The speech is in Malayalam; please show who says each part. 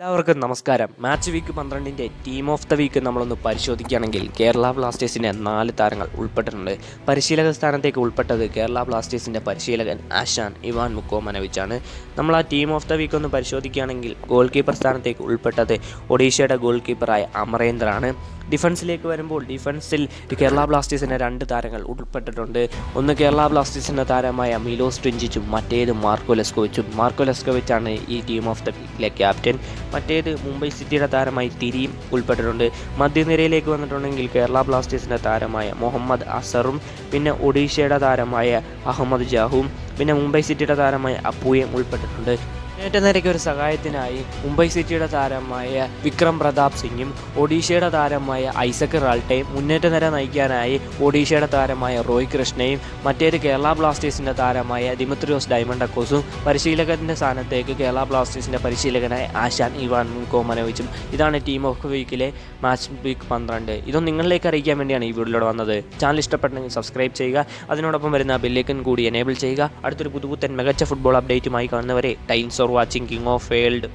Speaker 1: എല്ലാവർക്കും നമസ്കാരം. മാച്ച് വീക്ക് പന്ത്രണ്ടിന്റെ ടീം ഓഫ് ദ വീക്ക് നമ്മളൊന്ന് പരിശോധിക്കുകയാണെങ്കിൽ കേരള ബ്ലാസ്റ്റേഴ്സിന്റെ നാല് താരങ്ങൾ ഉൾപ്പെട്ടിട്ടുണ്ട്. പരിശീലക സ്ഥാനത്തേക്ക് ഉൾപ്പെട്ടത് കേരള ബ്ലാസ്റ്റേഴ്സിന്റെ പരിശീലകൻ ആശാൻ ഇവാൻ മുക്കോമനവിച്ചാണ്. നമ്മൾ ആ ടീം ഓഫ് ദ വീക്ക് ഒന്ന് പരിശോധിക്കുകയാണെങ്കിൽ ഗോൾ കീപ്പർ സ്ഥാനത്തേക്ക് ഉൾപ്പെട്ടത് ഒഡീഷയുടെ ഗോൾ കീപ്പറായ അമറേന്ദ്രാണ് ഡിഫൻസിലേക്ക് വരുമ്പോൾ ഡിഫൻസിൽ കേരള ബ്ലാസ്റ്റേഴ്സിന്റെ രണ്ട് താരങ്ങൾ ഉൾപ്പെട്ടിട്ടുണ്ട്. ഒന്ന് കേരള ബ്ലാസ്റ്റേഴ്സിന്റെ താരമായ മിലോസ് ട്വിഞ്ചിച്ചും മറ്റേത് മാർക്കോ ലെസ്കോവിച്ചും. മാർക്കോ ലെസ്കോവിച്ചാണ് ഈ ടീം ഓഫ് ദ വീക്കിലെ ക്യാപ്റ്റൻ മറ്റേത് മുംബൈ സിറ്റിയുടെ താരമായി തിരിയും ഉൾപ്പെട്ടിട്ടുണ്ട്. മധ്യനിരയിലേക്ക് വന്നിട്ടുണ്ടെങ്കിൽ കേരള ബ്ലാസ്റ്റേഴ്സിന്റെ താരമായ മുഹമ്മദ് അസറും പിന്നെ ഒഡീഷയുടെ താരമായ അഹമ്മദ് ജാഹുവും പിന്നെ മുംബൈ സിറ്റിയുടെ താരമായ അപ്പൂയും ഉൾപ്പെട്ടിട്ടുണ്ട്. മുന്നേറ്റ നിരയ്ക്ക് ഒരു സഹായത്തിനായി മുംബൈ സിറ്റിയുടെ താരമായ വിക്രം പ്രതാപ് സിംഗും ഒഡീഷയുടെ താരമായ ഐസക് റാൾട്ടയും മുന്നേറ്റ നിര നയിക്കാനായി ഒഡീഷയുടെ താരമായ റോയ് കൃഷ്ണയും മറ്റേത് കേരള ബ്ലാസ്റ്റേഴ്സിന്റെ താരമായ ദിമിത്രിയോസ് ഡയമണ്ടക്കോസും പരിശീലകന്റെ സ്ഥാനത്തേക്ക് കേരള ബ്ലാസ്റ്റേഴ്സിന്റെ പരിശീലകനായ ആശാൻ ഇവാൻ കോമനോവിച്ചും. ഇതാണ് ടീം ഓഫ് വീക്കിലെ മാച്ച് വീക്ക് പന്ത്രണ്ട്. ഇതൊന്നും നിങ്ങളിലേക്ക് അറിയിക്കാൻ വേണ്ടിയാണ് ഈ വീഡിയോയിലൂടെ വന്നത്. ചാനൽ ഇഷ്ടപ്പെട്ടെങ്കിൽ സബ്സ്ക്രൈബ് ചെയ്യുക. അതിനോടൊപ്പം വരുന്ന ബെല്ലേക്കൻ കൂടി എനേബിൾ ചെയ്യുക. അടുത്തൊരു പുതുപുത്തൻ മികച്ച ഫുട്ബോൾ അപ്ഡേറ്റുമായി കാണുന്നവരെ times or watching King of Failed